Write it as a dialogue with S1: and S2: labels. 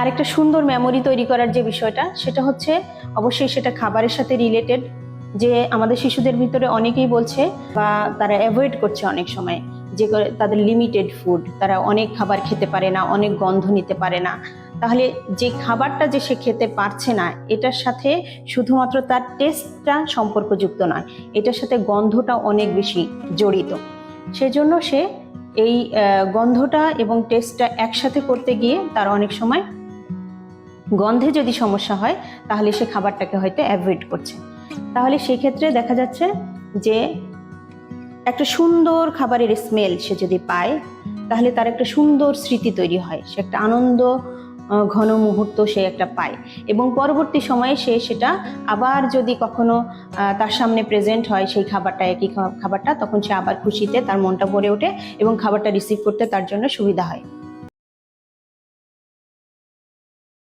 S1: আর একটা সুন্দর মেমোরি তৈরি করার যে বিষয়টা, সেটা হচ্ছে অবশ্যই সেটা খাবারের সাথে রিলেটেড যে আমাদের শিশুদের ভিতরে অনেকেই বলছে বা তারা অ্যাভয়েড করছে অনেক সময় যে তাদের লিমিটেড ফুড তারা অনেক খাবার খেতে পারে না, অনেক গন্ধ নিতে পারে না। তাহলে যে খাবারটা যে সে খেতে পারছে না, এটার সাথে শুধুমাত্র তার টেস্টটা সম্পর্কযুক্ত নয়, এটার সাথে গন্ধটা অনেক বেশি জড়িত। সেজন্য সে এই গন্ধটা এবং টেস্টটা একসাথে করতে গিয়ে তার অনেক সময় গন্ধে যদি সমস্যা হয়, তাহলে সে খাবারটাকে হয়তো অ্যাভয়েড করছে। তাহলে সেক্ষেত্রে দেখা যাচ্ছে যে একটা সুন্দর খাবারের স্মেল সে যদি পায়, তাহলে তার একটা সুন্দর স্মৃতি তৈরি হয়, সে একটা আনন্দ ঘন মুহূর্ত সে একটা পায়। এবং পরবর্তী সময়ে সে সেটা আবার যদি কখনো তার সামনে প্রেজেন্ট হয় সেই খাবারটা, একই খাবারটা, তখন সে আবার খুশিতে তার মনটা ভরে ওঠে এবং খাবারটা রিসিভ করতে তার জন্য সুবিধা হয়।